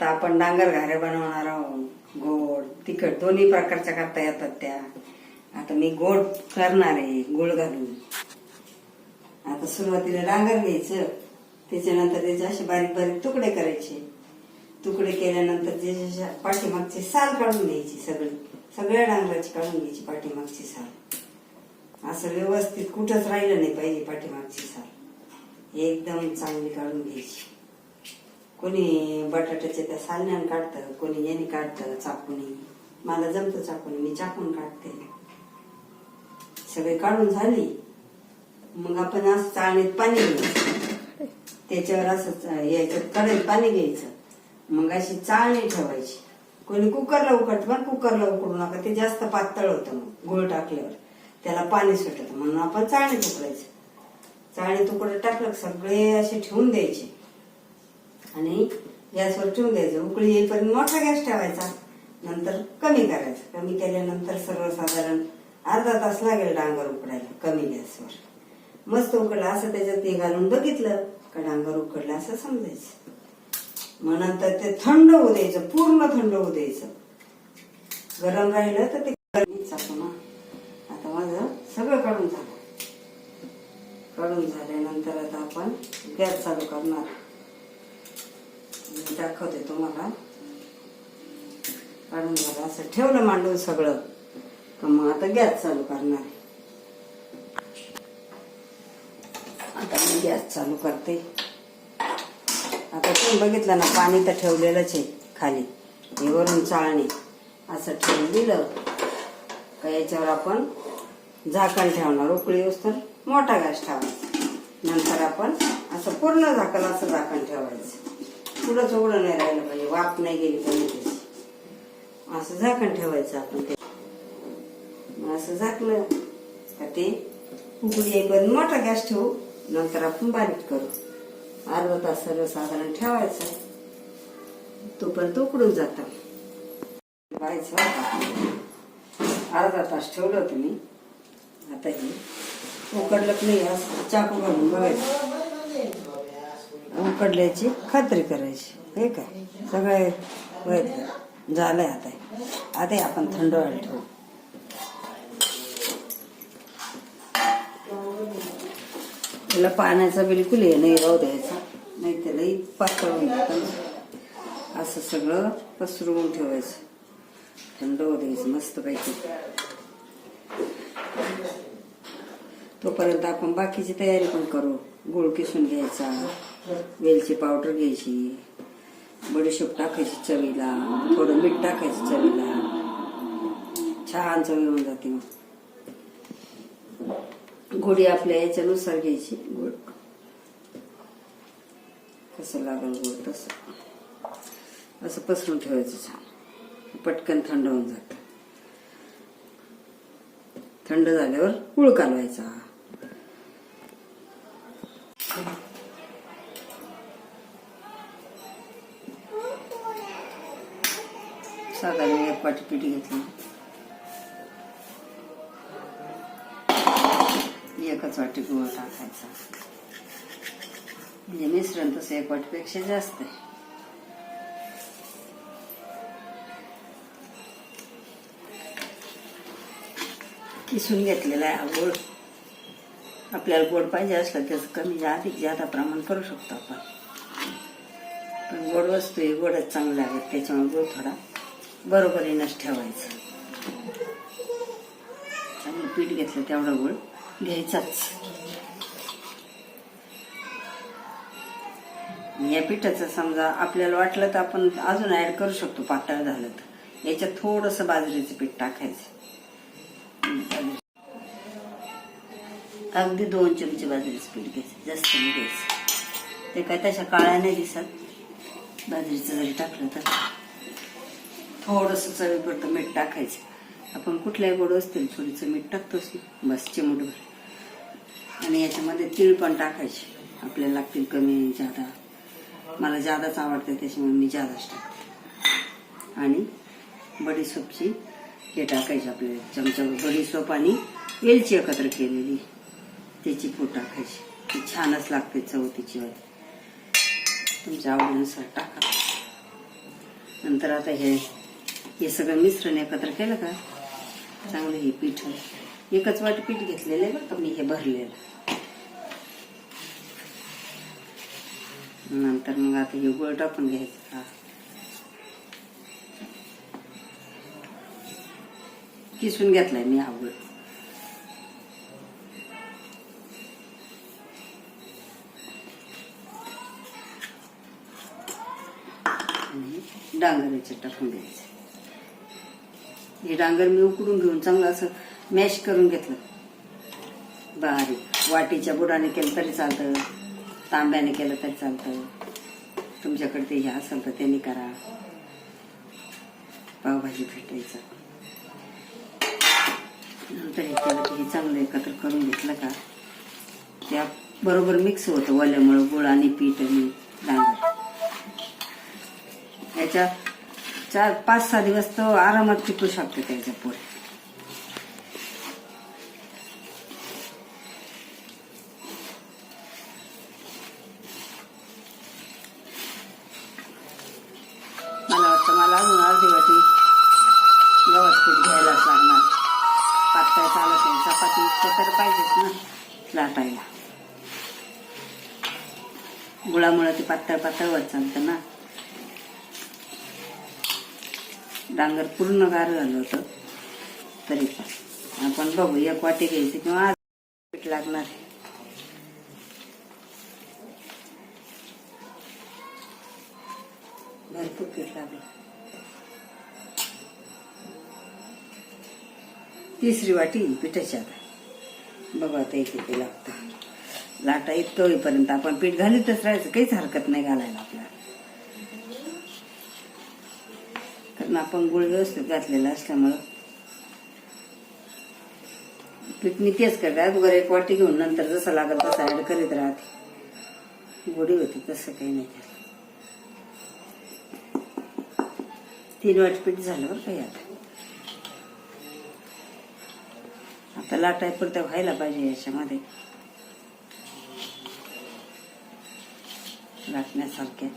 आता आपण डांगर घाऱ्या बनवणार आहोत. गोड तिखट दोन्ही प्रकारच्या करता येतात त्या. आता मी गोड करणार आहे गोड घालून. आता सुरुवातीला डांगर घ्यायचं. त्याच्यानंतर त्याचे असे बारीक बारीक तुकडे करायचे. तुकडे केल्यानंतर त्याच्या पाठीमागची साल काढून घ्यायची सगळी. सगळ्या डांगराची काढून घ्यायची पाठीमागची साल. असं व्यवस्थित कुठंच राहिलं नाही पाहिजे पाठीमागची साल. एकदम चांगली काढून घ्यायची. कोणी बटाट्याच्या त्या सालण्यान काढतं कोणी याने काढतं चाकूनी. मला जमतं चाकूनी मी चाकून काढते. सगळे काढून झाली. मग आपण असं चाळणीत पाणी घ्यायचं. त्याच्यावर असं याच्यात कढईत पाणी घ्यायचं. मग अशी चाळणी ठेवायची. कोणी कुकरला उकडत पण कुकरला उकडू नका ते जास्त पातळ होतं मग गुळ टाकल्यावर. त्याला पाणी सुटतं म्हणून आपण चाळणीत उकडायचं. चाळणीत उकडत टाकलं सगळे असे ठेवून द्यायचे. आणि गॅसवर ठेवून द्यायचं. उकळी येईपर्यंत मोठा गॅस ठेवायचा. नंतर कमी करायचं. कमी केल्यानंतर सर्वसाधारण अर्धा तास लागेल डांगर उकडायला कमी गॅसवर. मस्त उकडलं असं त्याच्यात ते घालून बघितलं का डांगर उकडलं असं समजायचं. मग नंतर ते थंड होऊ द्यायचं पूर्ण थंड होऊ द्यायचं. गरम राहिलं तर ते चाकू ना. आता माझं सगळं काढून झालं. काढून झाल्यानंतर आता आपण गॅस चालू करणार. दाखवते तुम्हाला काढून झालं असं ठेवलं मांडून सगळं. का मग आता गॅस चालू करणार आता मी गॅस चालू करते. आता तुम्ही बघितलं ना पाणी तर ठेवलेलंच आहे खाली. हे वरून चाळणी. असं ठेवून दिलं का याच्यावर आपण झाकण ठेवणार. उकळी तर मोठा गॅस ठेवायचा. नंतर आपण असं पूर्ण झाकण असं झाकण ठेवायचं. पुढंच उघडं नाही राहिलं पाहिजे वाफ नाही गेली पाहिजे त्याची. असं झाकण ठेवायचं आपण ते. असं झाकलं का ते उकडी येईपर्यंत मोठा गॅस ठेवू नंतर आपण बारीक करू. अर्धा तास सर्वसाधारण ठेवायचं. तोपर्यंत उकडून जातं. पाहायचं अर्धा तास ठेवलं तुम्ही आता हे उकडलं की नाही असं चाकू घालून बघायचं. उकडल्याची खात्री करायची. हे काय? सगळे होईल झालंय आता आता आपण थंड व्हायला ठेवू. त्याला पाण्याचा बिलकुल हे नाही राहू द्यायचा. नाही त्याला पातळून जातं असं सगळं पसरवून ठेवायचं. थंड होऊ द्यायचं मस्त पैकी तोपर्यंत आपण बाकीची तयारी पण करू. गुळ किसून घ्यायचा. वेलची पावडर घ्यायची बडीशेप टाकायची चवीला थोडं मीठ टाकायचं चवीला. छान चवी होऊन जाते मग. गोडी आपल्या याच्यानुसार घ्यायची गोड. कसं लागेल गोड तसं. असं पसरून ठेवायचं छान. पटकन थंड होऊन जात. थंड झाल्यावर गुळ कालवायचा. एक पिठी पीठ घेतली. एकच वाटी गुळ टाकायचा. म्हणजे मिश्रण तसं एक वाटीपेक्षा जास्त आहे. किसून घेतलेला आहे हा गोड आपल्याला गोड पाहिजे असलं त्याचं कमी अधिक जादा प्रमाण करू शकतो आपण. पण गोड वस्तू ही गोडच चांगलं लागत त्याच्यामुळे गोड थोडा बरोबरीनंच ठेवायचं. आणि पीठ घेतलं तेवढा गुळ. घ्यायचाच. या पिठाचं समजा आपल्याला वाटलं तर आपण अजून ऍड करू शकतो पातळ झालं तर. याच्यात थोडंसं बाजरीचं पीठ टाकायचं. अगदी दोन चमचे बाजरीचं पीठ घ्यायचं. जास्त नाही घ्यायचं. ते काय तशा काळ्या नाही दिसत. बाजरीचं जरी टाकलं तर. थोडंसं चवीपुरतं मीठ टाकायचं. आपण कुठल्याही गोड असतील थोडीचं मीठ टाकतोच ना बस चिमूटभर. आणि याच्यामध्ये तीळ पण टाकायचे. आपल्याला लागतील कमी जादा. मला जादाच आवडते त्याच्यामुळे मी जादाच टाकते. आणि बडीसोपची हे टाकायची आपल्याला. चमच्यावर बडीसोप आणि वेलची एकत्र केलेली. त्याची पूड टाकायची. ती छानच लागते चव तिची तुमच्या आवडीनुसार टाका. नंतर आता हे हे सगळं मिश्रण एकत्र केलं का? चांगलं हे पीठ. एकच वाट पीठ घेतलेलं आहे बरं मी हे भरलेलं. नंतर मग आता हे गोळ टाकून घ्यायचं. हा. किसून घेतलाय मी हा गोळ. डांगराचे डांगर टाकून घ्यायचे. हे डांगर मी उकडून घेऊन चांगलं असं मॅश करून घेतलं. बारीक वाटीच्या बुडाने केलं तरी चालतं. तांब्याने केलं तरी चालतं. तुमच्याकडे ते हे असेल तर त्यांनी करा. पावभाजी भेटायचं. नंतर हे केलं की हे चांगलं एकत्र करून घेतलं का? त्या बरोबर मिक्स होतं. ओल्यामुळं गुळ आणि पीठ आणि डांगर. याच्या चार पाच सहा दिवस तो आरामात टिकू शकतो त्याच्या पुढे. मला वाटतं मला अजून अर्धी वाटी गव्हाच पीठ घ्यायलाच लागणार. पातळ चालत नाही चपाती तर पाहिजेच ना लाटायला. गुळामुळे ते पातळ पातळ वर चालतं ना. डांगर पूर्ण गार झालं होतं. तरी पण. आपण बघू एक वाटी घ्यायची किंवा आज पीठ लागणार. आहे भरपूर पीठ लागलं. तिसरी वाटी पिठाची आता. बघा आता इथे ते लागतं. लाटा इतकं होईपर्यंत आपण पीठ घालीतच राहायचं. काहीच हरकत नाही घालायला आपल्याला. आपण गुळ व्यवस्थित घातलेला असल्यामुळं. पीठ मी तेच करतात वगैरे एक वाटी घेऊन नंतर जसं लागत तसं ऍड करीत राहते. गोडी होती तसं काही नाही तीन वाटी पीठ झालं बरं काही आता आता लाटाय पुरत्या व्हायला पाहिजे याच्यामध्ये. लाटण्यासारख्या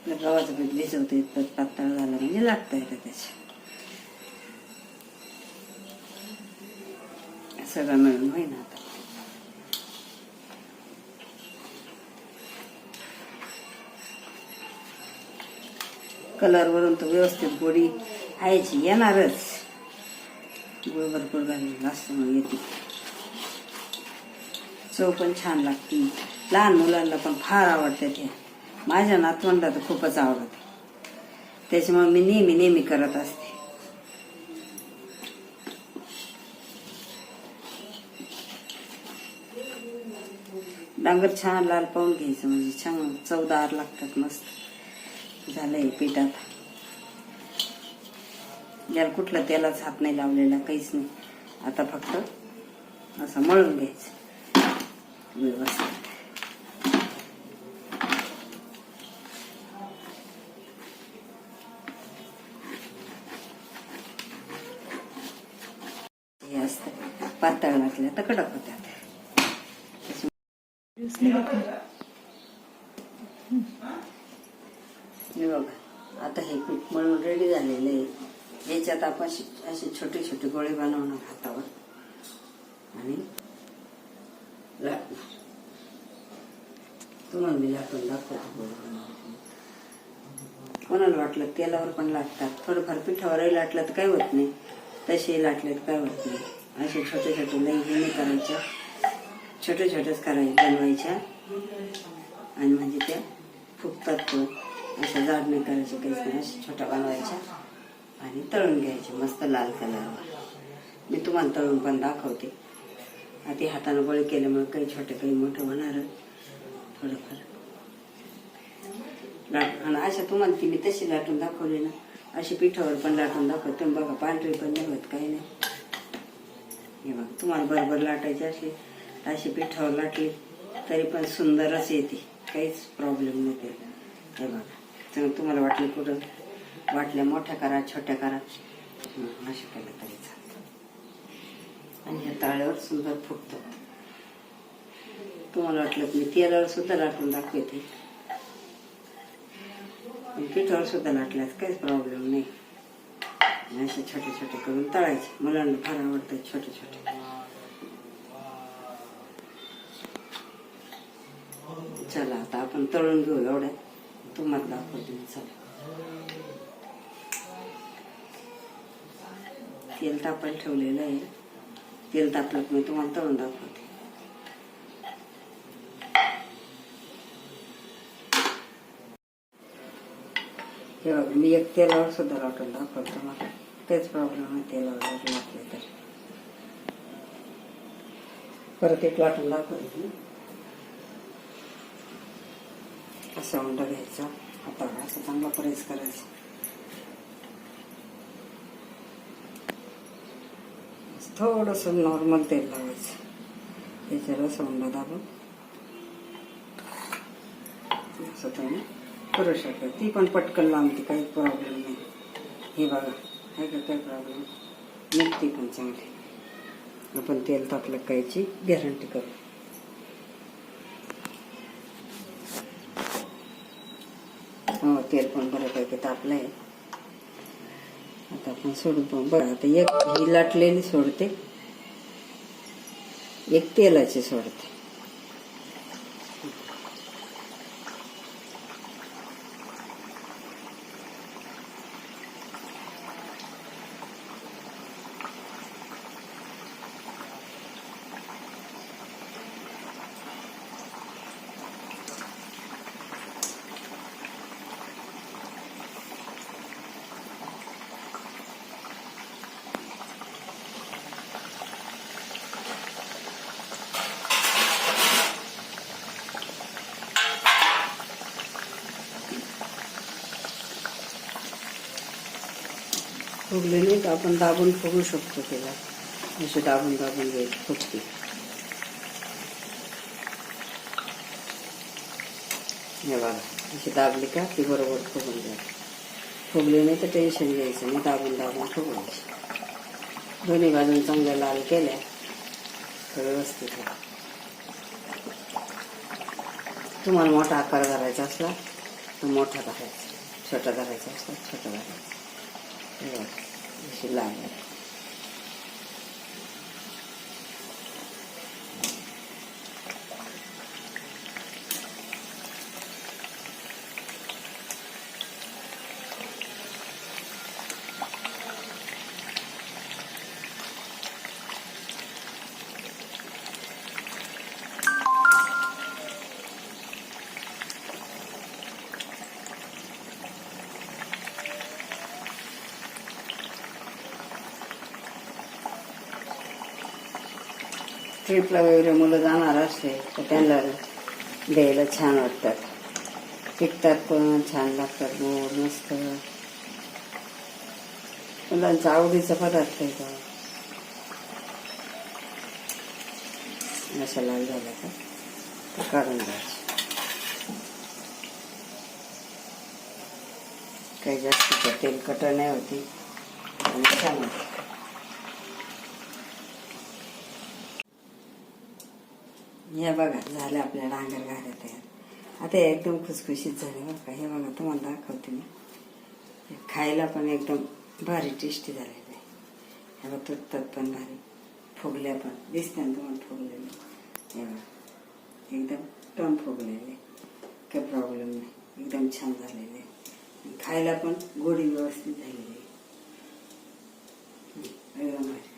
आपलं गव्हाचं पीठ भिजवतं इतकं पातळ झालं. म्हणजे लागतं येतं त्याच्या सगळं मिळून होईना आता. कलर वरून व्यवस्थित गोडी खायची येणारच. गुळ भरपूर घालून असल्यामुळे येते. चव पण छान लागते. लहान मुलांना पण फार आवडते ते. माझ्या नातवंडा तर खूपच आवडते. त्याच्यामुळे मी नेहमी नेहमी करत असते. डांगर छान लाल पाहून घ्यायचं म्हणजे छान चवदार लागतात मस्त. झालंय पिठात. याला कुठला तेलाच हात नाही लावलेला काहीच नाही. आता फक्त असं मळून घ्यायचं. व्यवस्थित. पातळ घातल्या तर कडक होत्यात हे बघा आता हे पीठ मळून रेडी झालेलं आहे. याच्यात आपण अशी छोटे छोटे गोळे बनवणार हातावर. आणि लाटणार. तुम्हाला मी लाटून दाखवतो गोळे. कोणाला वाटलं तेलावर पण लाटतात. थोडंफार पिठावरही लाटलं तर काय होत नाही. तसे लाटलेट काय होत नाही असे छोटे छोटे लई हे नाही करायच्या छोटे छोटेच करायचे बनवायच्या. आणि म्हणजे त्या फुकतात पण. अशा जाड नाही करायचे काहीच नाही अशा छोट्या बनवायच्या आणि तळून घ्यायचे मस्त लाल कलरवर. मी तुम्हाला तळून पण दाखवते. आधी हातानं गोळे केल्यामुळे काही छोटे काही मोठं होणार. थोडंफार. लाट आणि अशा तुम्हाला ती मी तशी लाटून दाखवली ना. अशी पिठावर पण लाटून दाखवते. तुम्ही बघा पांढरी पण नाही होत काही नाही. हे बघा तुम्हाला बरोबर लाटायची अशी अशी पिठावर लाटली तरी पण सुंदरच येते. काहीच प्रॉब्लेम नाही ते हे बघा तुम्हाला वाटलं कुठं? वाटल्या मोठ्या करा छोट्या करा. असे केलं तरी चालतं. आणि ह्या ताळ्यावर सुंदर फुटतो तुम्हाला वाटलं की मी तेलावर सुद्धा लाटून दाखवते. पिठावर सुद्धा लाटल्यास काहीच प्रॉब्लेम नाही. असे छोटे छोटे करून तळायचे. मुलांना फार आवडतात छोटे छोटे. चला आता आपण तळून घेऊ एवढ्या. तुम्हाला दाखवते चला. तेल तापायला ठेवलेलं आहे. तेल तापलं मी तुम्हाला तळून दाखवते. हे बघा मी एक तेलावर सुद्धा लाटून दाखवतो मला तेच प्रॉब्लेम आहे तेलावर लाटले तर. परत एक लाटून दाखवतो. मी. असा उंडा घ्यायचा. आता असं चांगला प्रेस करायचं. थोडस नॉर्मल तेल लावायचं. त्याच्यावर असं उंडा दाबून. असं तुम्ही करू शकता. ती पण पटकन लांबते काही प्रॉब्लेम नाही. हे बघा आहे का काही प्रॉब्लेम निघते पण चांगली. आपण तेल तापलं कायची गॅरंटी करू. हो तेल पण बऱ्यापैकी तापलं आहे आता आपण सोडून पण बघा आता एक ही लाटलेली सोडते. एक तेलाची सोडते. फुगले नाही तर आपण दाबून फुगू शकतो त्याला. असे दाबून दाबून घ्यायची फुटते हे बघा अशी दाबली का ती बरोबर फुगून जाते. फुगले नाही तर टेन्शन घ्यायचं नाही दाबून दाबून फुगवायची दोन्ही बाजून चांगल्या लाल केल्या तर व्यवस्थित आहे. तुम्हाला मोठा आकार धरायचा असला तर मोठा धरायचा छोटा धरायचा असला छोटा धरायचा हे बघा, अशी ट्रिपला वगैरे मुलं जाणार असते तर त्यांना द्यायला छान वाटतात. टिकतात पण छान लागतात मोर मस्त. मुलांचा आवडीचा पदार्थ आहे का मसाला झाला का? तर काढून द्यायचं. काही जास्त तेलकट नाही होती. आणि छान होती. हे बघा झालं आपल्या डांगर घाऱ्या तयार आता एकदम खुसखुशीत झाले बरं का. हे बघा तुम्हाला दाखवते मी. खायला पण एकदम भारी टेस्टी झालेलं आहे हे बघा तुटतात पण भारी. फुगल्या पण. दिसते ना तुम्हाला फुगलेले? हे बघा. एकदम टम फुगलेले. काही प्रॉब्लेम नाही. एकदम छान झालेले. खायला पण गोडी व्यवस्थित झालेली. आहे एकदम भारी.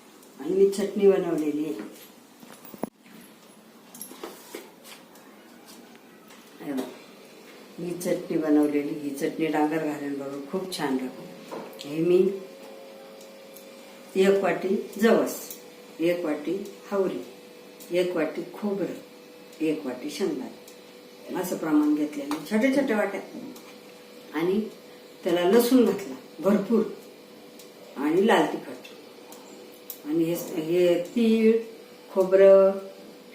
आणि मी चटणी बनवलेली आहे हे बघा. ही चटणी बनवलेली ही चटणी डांगर घाल्यांबरोबर खूप छान लागू हे मी एक वाटी जवस एक वाटी हावरी एक वाटी खोबरं एक वाटी शेंगदाणे. असं प्रमाण घेतलेलं छोट्या छोट्या वाट्यात. आणि त्याला लसूण घातला भरपूर. आणि लाल तिखट. आणि हे हे तीळ खोबरं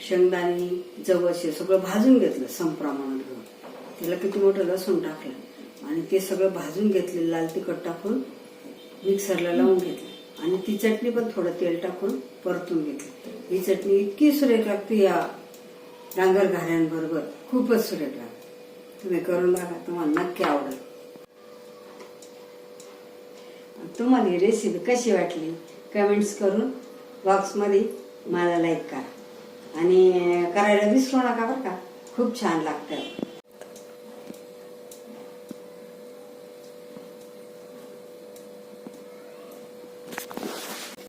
शेंगदाणे जवस हे सगळं भाजून घेतलं समप्रमाणात. घेऊन त्याला किती मोठं लसूण टाकलं. आणि ते सगळं भाजून घेतले लाल तिखट टाकून मिक्सरला लावून घेतलं. आणि ती चटणी पण थोडं तेल टाकून परतून घेतली. ही चटणी इतकी सुरेख लागते या डांगर घाऱ्यांबरोबर. खूपच सुरेख लागते. तुम्ही करून बघा तुम्हाला नक्की आवडेल. तुम्हाला ही रेसिपी कशी वाटली? कमेंट्स करून बॉक्समध्ये मला लाईक करा. आणि करायला विसरू नका बरं का? खूप छान लागतं.